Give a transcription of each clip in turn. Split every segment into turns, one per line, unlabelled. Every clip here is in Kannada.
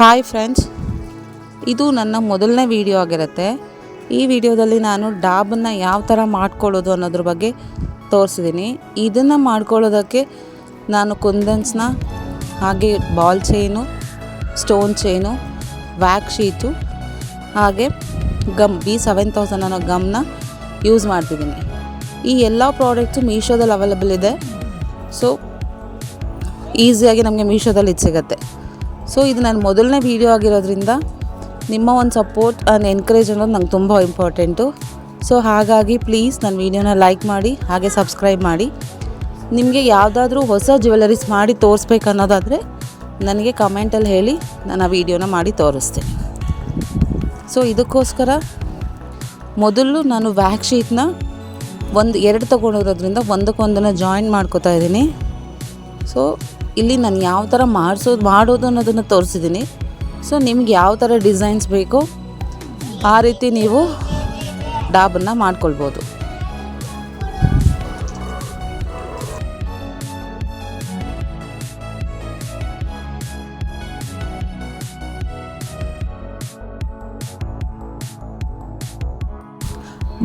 ಹಾಯ್ ಫ್ರೆಂಡ್ಸ್ ಇದು ನನ್ನ ಮೊದಲನೇ ವಿಡಿಯೋ ಆಗಿರುತ್ತೆ. ಈ ವಿಡಿಯೋದಲ್ಲಿ ನಾನು ಡಾಬನ್ನು ಯಾವ ಥರ ಮಾಡ್ಕೊಳ್ಳೋದು ಅನ್ನೋದ್ರ ಬಗ್ಗೆ ತೋರಿಸಿದ್ದೀನಿ ಇದನ್ನು ಮಾಡ್ಕೊಳ್ಳೋದಕ್ಕೆ ನಾನು ಕುಂದನ್ಸ್ನ ಹಾಗೆ ball chain stone chain wax sheet ಹಾಗೆ ಗಮ್ ಬಿ ಸೆವೆನ್ ತೌಸಂಡ್ ಅನ್ನೋ ಗಮ್ನ ಯೂಸ್ ಮಾಡ್ತಿದ್ದೀನಿ ಈ ಎಲ್ಲ ಪ್ರಾಡಕ್ಟ್ಸು ಮೀಶೋದಲ್ಲಿ ಅವೈಲಬಲ್ ಇದೆ. ಸೊ ಈಸಿಯಾಗಿ ನಮಗೆ ಮೀಶೋದಲ್ಲಿ ಇದು ಸಿಗುತ್ತೆ. ಸೊ ಇದು ನನ್ನ ಮೊದಲನೇ ವೀಡಿಯೋ ಆಗಿರೋದ್ರಿಂದ ನಿಮ್ಮ ಒಂದು ಸಪೋರ್ಟ್ ಆ್ಯಂಡ್ ಎನ್ಕರೇಜ್ ಅನ್ನೋದು ನಂಗೆ ತುಂಬ ಇಂಪಾರ್ಟೆಂಟು ಸೊ ಹಾಗಾಗಿ ಪ್ಲೀಸ್ ನನ್ನ ವೀಡಿಯೋನ ಲೈಕ್ ಮಾಡಿ, ಹಾಗೆ ಸಬ್ಸ್ಕ್ರೈಬ್ ಮಾಡಿ. ನಿಮಗೆ ಯಾವುದಾದ್ರೂ ಹೊಸ ಜ್ಯುವೆಲರೀಸ್ ಮಾಡಿ ತೋರಿಸ್ಬೇಕು ಅನ್ನೋದಾದರೆ ನನಗೆ ಕಮೆಂಟಲ್ಲಿ ಹೇಳಿ, ನಾನು ಆ ವೀಡಿಯೋನ ಮಾಡಿ ತೋರಿಸ್ತೀನಿ. ಸೊ ಇದಕ್ಕೋಸ್ಕರ ಮೊದಲು ನಾನು ವ್ಯಾಕ್ ಶೀಟ್ನ ಒಂದು ಎರಡು ತೊಗೊಂಡಿರೋದ್ರಿಂದ ಒಂದಕ್ಕೊಂದನ್ನು ಜಾಯಿನ್ ಮಾಡ್ಕೋತಾ ಇದ್ದೀನಿ. ಸೊ ಇಲ್ಲಿ ನಾನು ಯಾವ ಥರ ಮಾಡಿಸೋದು, ಮಾಡೋದು ಅನ್ನೋದನ್ನು ತೋರಿಸಿದ್ದೀನಿ. ಸೊ ನಿಮ್ಗೆ ಯಾವ ಥರ ಡಿಸೈನ್ಸ್ ಬೇಕೋ, ಆ ರೀತಿ ನೀವು ಡಾಬನ್ನು ಮಾಡ್ಕೊಳ್ಬೋದು.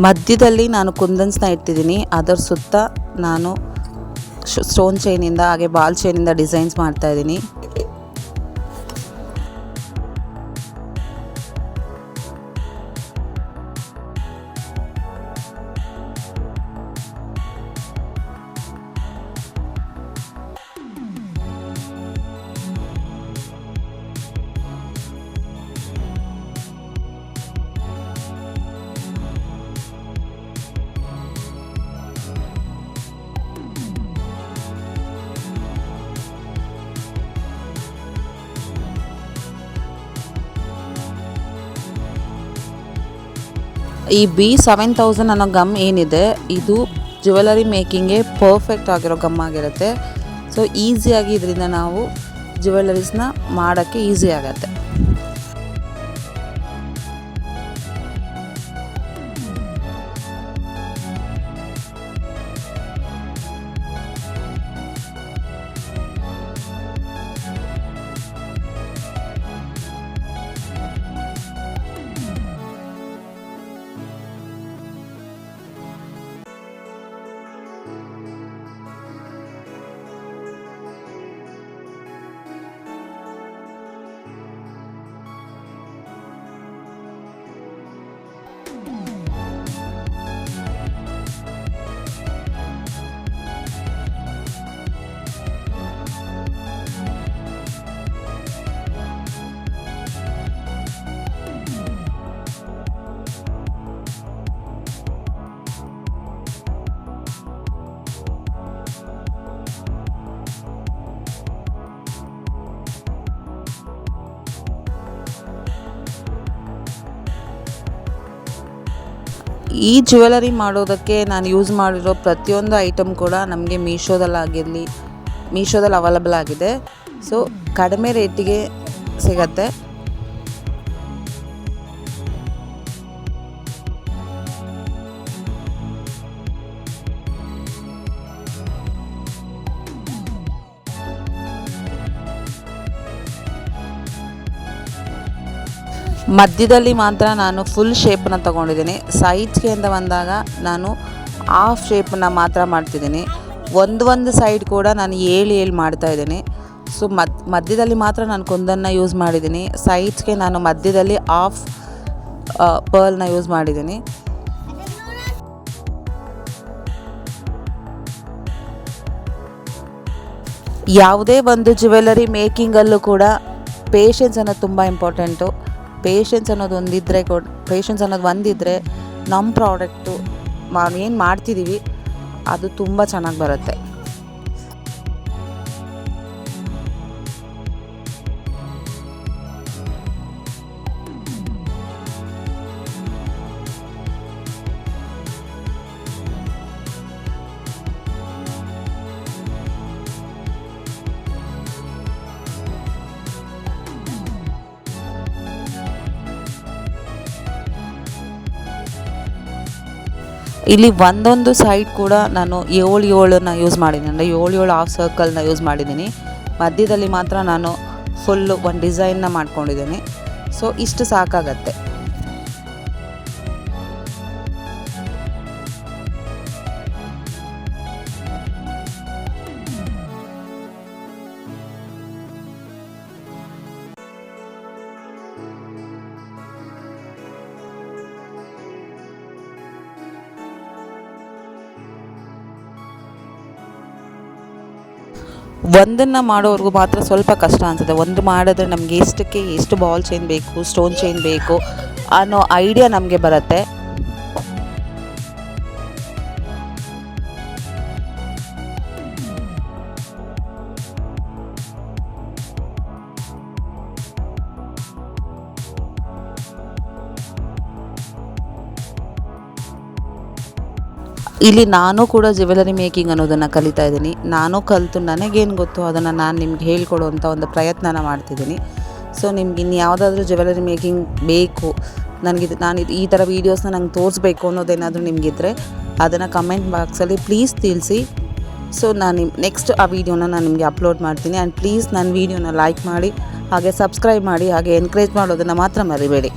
ಮಧ್ಯದಲ್ಲಿ ನಾನು ಕುಂದನ್ಸ್ನ ಇಟ್ಟಿದ್ದೀನಿ. ಅದರ ಸುತ್ತ ನಾನು ಸ್ಟೋನ್ ಚೈನಿಂದ ಹಾಗೆ ಬಾಲ್ ಚೈನಿಂದ ಡಿಸೈನ್ಸ್ ಮಾಡ್ತಾ ಈ ಬಿ ಸೆವೆನ್ ತೌಸಂಡ್ ಅನ್ನೋ ಗಮ್ ಏನಿದೆ, ಇದು ಜ್ಯುವೆಲರಿ ಮೇಕಿಂಗ್ಗೆ ಪರ್ಫೆಕ್ಟ್ ಆಗಿರೋ ಗಮ್ ಆಗಿರುತ್ತೆ. ಸೊ ಈಸಿಯಾಗಿ ಇದರಿಂದ ನಾವು ಜ್ಯುವೆಲರೀಸ್ನ ಮಾಡೋಕ್ಕೆ ಈಸಿ ಆಗುತ್ತೆ. ಈ ಜ್ಯುವೆಲರಿ ಮಾಡೋದಕ್ಕೆ ನಾನು ಯೂಸ್ ಮಾಡಿರೋ ಪ್ರತಿಯೊಂದು ಐಟಮ್ ಕೂಡ ನಮಗೆ ಮೀಶೋದಲ್ಲಾಗಿರಲಿ ಮೀಶೋದಲ್ಲಿ ಅವೈಲಬಲ್ ಆಗಿದೆ. ಸೊ ಕಡಿಮೆ ರೇಟಿಗೆ ಸಿಗತ್ತೆ. ಮಧ್ಯದಲ್ಲಿ ಮಾತ್ರ ನಾನು ಫುಲ್ ಶೇಪನ್ನು ತೊಗೊಂಡಿದ್ದೀನಿ. ಸೈಡ್ಸ್ಗೆ ಅಂತ ಬಂದಾಗ ನಾನು ಹಾಫ್ ಶೇಪನ್ನು ಮಾತ್ರ ಮಾಡ್ತಿದ್ದೀನಿ. ಒಂದು ಒಂದು ಸೈಡ್ ಕೂಡ ನಾನು ಏಳು ಏಳು ಮಾಡ್ತಾ ಇದ್ದೀನಿ. ಸೊ ಮಧ್ಯದಲ್ಲಿ ಮಾತ್ರ ನಾನು ಕುಂದನ್ನು ಯೂಸ್ ಮಾಡಿದ್ದೀನಿ. ಸೈಡ್ಸ್ಗೆ ನಾನು ಮಧ್ಯದಲ್ಲಿ ಆಫ್ ಪರ್ಲ್ನ ಯೂಸ್ ಮಾಡಿದ್ದೀನಿ. ಯಾವುದೇ ಒಂದು ಜ್ಯುವೆಲರಿ ಮೇಕಿಂಗಲ್ಲೂ ಕೂಡ ಪೇಷನ್ಸ್ ಅನ್ನೋದು ತುಂಬ ಇಂಪಾರ್ಟೆಂಟು ಪೇಷನ್ಸ್ ಅನ್ನೋದು ಒಂದಿದ್ದರೆ ಕೊಡ್ ಪೇಷನ್ಸ್ ಅನ್ನೋದು ಒಂದಿದ್ದರೆ ನಮ್ಮ ಪ್ರಾಡಕ್ಟು ಏನು ಮಾಡ್ತಿದ್ದೀವಿ ಅದು ತುಂಬ ಚೆನ್ನಾಗಿ ಬರುತ್ತೆ. ಇಲ್ಲಿ ಒಂದೊಂದು ಸೈಡ್ ಕೂಡ ನಾನು ಏಳು ಏಳನ್ನ ಯೂಸ್ ಮಾಡಿದ್ದೀನಿ. ಅಂದರೆ ಏಳು ಏಳು ಹಾಫ್ ಸರ್ಕಲ್ನ ಯೂಸ್ ಮಾಡಿದ್ದೀನಿ. ಮಧ್ಯದಲ್ಲಿ ಮಾತ್ರ ನಾನು ಫುಲ್ಲು ಒಂದು ಡಿಸೈನ್ನ ಮಾಡ್ಕೊಂಡಿದ್ದೀನಿ. ಸೊ ಇಷ್ಟು ಸಾಕಾಗತ್ತೆ. ಒಂದನ್ನು ಮಾಡೋವ್ರಿಗೂ ಮಾತ್ರ ಸ್ವಲ್ಪ ಕಷ್ಟ ಅನಿಸುತ್ತೆ. ಒಂದು ಮಾಡಿದ್ರೆ ನಮಗೆ ಎಷ್ಟಕ್ಕೆ ಎಷ್ಟು ಬಾಲ್ ಚೈನ್ ಬೇಕು ಸ್ಟೋನ್ ಚೈನ್ ಬೇಕು ಅನ್ನೋ ಐಡಿಯಾ ನಮಗೆ ಬರುತ್ತೆ. ಇಲ್ಲಿ ನಾನು ಕೂಡ ಜ್ಯುವೆಲರಿ ಮೇಕಿಂಗ್ ಅನ್ನೋದನ್ನು ಕಲಿತಾ ಇದ್ದೀನಿ. ನಾನು ಕಲಿತು ನನಗೇನು ಗೊತ್ತು ಅದನ್ನು ನಾನು ನಿಮ್ಗೆ ಹೇಳ್ಕೊಡುವಂಥ ಒಂದು ಪ್ರಯತ್ನನ ಮಾಡ್ತಿದ್ದೀನಿ. ಸೊ ನಿಮ್ಗೆ ಇನ್ನು ಯಾವುದಾದ್ರೂ ಜ್ಯುವೆಲರಿ ಮೇಕಿಂಗ್ ಬೇಕು, ನನಗೆ ನಾನು ಇದು ಈ ಥರ ವೀಡಿಯೋಸ್ನ ನಂಗೆ ತೋರಿಸ್ಬೇಕು ಅನ್ನೋದೇನಾದರೂ ನಿಮಗಿದ್ರೆ ಅದನ್ನು ಕಮೆಂಟ್ ಬಾಕ್ಸಲ್ಲಿ ಪ್ಲೀಸ್ ತಿಳಿಸಿ. ಸೊ ನಾನು ನಿಮ್ಮ ನೆಕ್ಸ್ಟ್ ಆ ವೀಡಿಯೋನ ನಾನು ನಿಮಗೆ ಅಪ್ಲೋಡ್ ಮಾಡ್ತೀನಿ. ಆ್ಯಂಡ್ ಪ್ಲೀಸ್ ನನ್ನ ವೀಡಿಯೋನ ಲೈಕ್ ಮಾಡಿ, ಹಾಗೆ ಸಬ್ಸ್ಕ್ರೈಬ್ ಮಾಡಿ, ಹಾಗೆ ಎನ್ಕರೇಜ್ ಮಾಡೋದನ್ನು ಮಾತ್ರ ಮರಿಬೇಡಿ.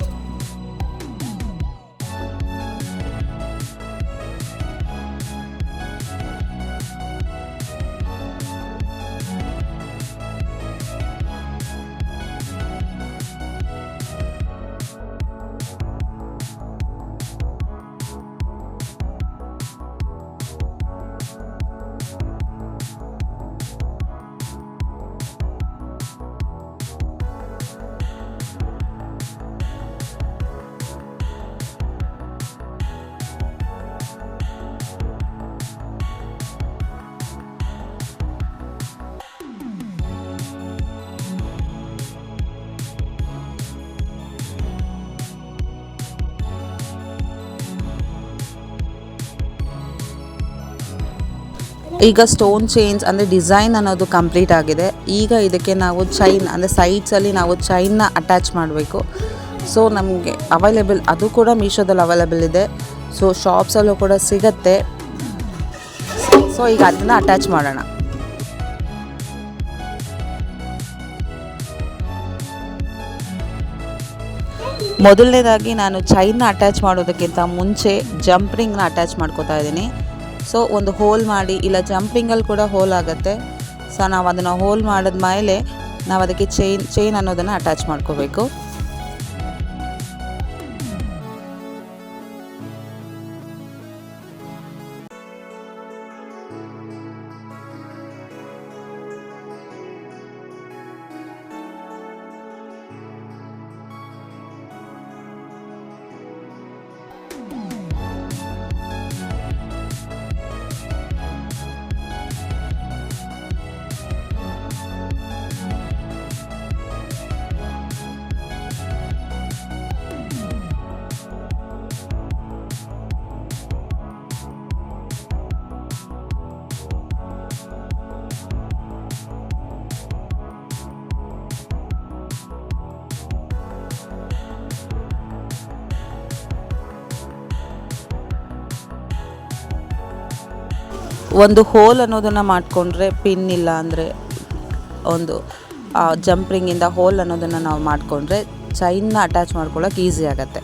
ಈಗ ಸ್ಟೋನ್ ಚೇಂಜ್ ಅಂದರೆ ಡಿಸೈನ್ ಅನ್ನೋದು ಕಂಪ್ಲೀಟ್ ಆಗಿದೆ. ಈಗ ಇದಕ್ಕೆ ನಾವು ಚೈನ್ ಅಂದರೆ ಸೈಡ್ಸಲ್ಲಿ ನಾವು ಚೈನ್ನ ಅಟ್ಯಾಚ್ ಮಾಡಬೇಕು. ಸೊ ನಮಗೆ ಅವೈಲೇಬಲ್ ಅದು ಕೂಡ ಮೀಶೋದಲ್ಲಿ ಅವೈಲೇಬಲ್ ಇದೆ. ಸೊ ಶಾಪ್ಸಲ್ಲೂ ಕೂಡ ಸಿಗತ್ತೆ. ಸೊ ಈಗ ಅದನ್ನು ಅಟ್ಯಾಚ್ ಮಾಡೋಣ. ಮೊದಲನೇದಾಗಿ ನಾನು ಚೈನ್ನ ಅಟ್ಯಾಚ್ ಮಾಡೋದಕ್ಕಿಂತ ಮುಂಚೆ ಜಂಪ್ರಿಂಗ್ನ ಅಟ್ಯಾಚ್ ಮಾಡ್ಕೋತಾ ಇದ್ದೀನಿ. ಸೊ ಒಂದು ಹೋಲ್ ಮಾಡಿ, ಇಲ್ಲ ಜಂಪಿಂಗಲ್ಲಿ ಕೂಡ ಹೋಲ್ ಆಗುತ್ತೆ. ಸೊ ನಾವು ಅದನ್ನು ಹೋಲ್ ಮಾಡಿದ್ಮೇಲೆ ನಾವು ಅದಕ್ಕೆ ಚೈನ್ ಚೈನ್ ಅನ್ನೋದನ್ನು ಅಟ್ಯಾಚ್ ಮಾಡ್ಕೋಬೇಕು. ಒಂದು ಹೋಲ್ ಅನ್ನೋದನ್ನು ಮಾಡಿಕೊಂಡ್ರೆ ಪಿನ್ ಇಲ್ಲ ಅಂದರೆ ಒಂದು ಜಂಪ್ರಿಂಗಿಂದ ಹೋಲ್ ಅನ್ನೋದನ್ನು ನಾವು ಮಾಡಿಕೊಂಡ್ರೆ ಚೈನ್ನ ಅಟ್ಯಾಚ್ ಮಾಡ್ಕೊಳ್ಳೋಕೆ ಈಸಿ ಆಗುತ್ತೆ.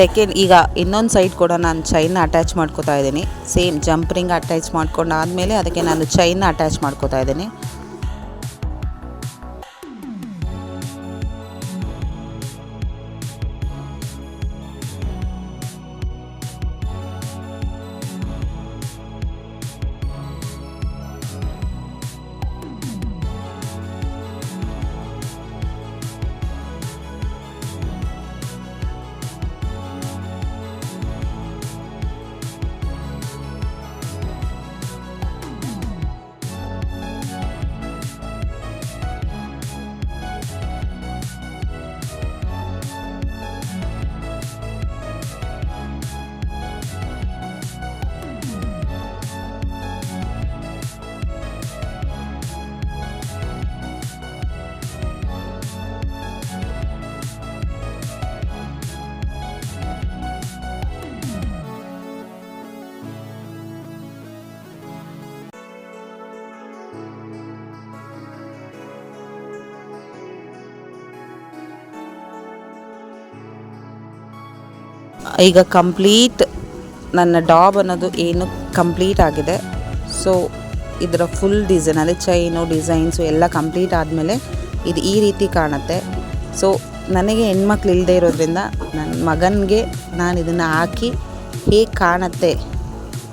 ಸೆಕೆಂಡ್ ಈಗ ಇನ್ನೊಂದು ಸೈಡ್ ಕೂಡ ನಾನು ಚೈನ್ನ ಅಟ್ಯಾಚ್ ಮಾಡ್ಕೋತಾ ಇದ್ದೀನಿ. ಸೇಮ್ ಜಂಪ್ರಿಂಗ್ ಅಟ್ಯಾಚ್ ಮಾಡ್ಕೊಂಡು ಆದಮೇಲೆ ಅದಕ್ಕೆ ನಾನು ಚೈನ್ನ ಅಟ್ಯಾಚ್ ಮಾಡ್ಕೋತಾ ಇದ್ದೀನಿ. ಈಗ ಕಂಪ್ಲೀಟ್ ನನ್ನ ಡಾಬ್ ಅನ್ನೋದು ಏನು ಕಂಪ್ಲೀಟ್ ಆಗಿದೆ. ಸೊ ಇದರ ಫುಲ್ ಡಿಸೈನ್ ಅಂದರೆ ಚೈನು ಡಿಸೈನ್ಸು ಎಲ್ಲ ಕಂಪ್ಲೀಟ್ ಆದಮೇಲೆ ಇದು ಈ ರೀತಿ ಕಾಣುತ್ತೆ. ಸೊ ನನಗೆ ಹೆಣ್ಮಕ್ಳು ಇಲ್ಲದೆ ಇರೋದ್ರಿಂದ ನನ್ನ ಮಗನಿಗೆ ನಾನು ಇದನ್ನು ಹಾಕಿ ಹೇಗೆ ಕಾಣುತ್ತೆ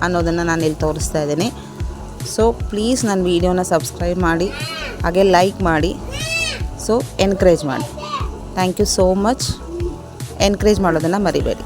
ಅನ್ನೋದನ್ನು ನಾನು ಇಲ್ಲಿ ತೋರಿಸ್ತಾ ಇದ್ದೀನಿ. ಸೊ ಪ್ಲೀಸ್ ನನ್ನ ವೀಡಿಯೋನ ಸಬ್ಸ್ಕ್ರೈಬ್ ಮಾಡಿ, ಹಾಗೆ ಲೈಕ್ ಮಾಡಿ. ಸೊ ಎನ್ಕರೇಜ್ ಮಾಡಿ. Thank you so much encourage ಮಾಡೋದನ್ನು ಮರಿಬೇಡಿ.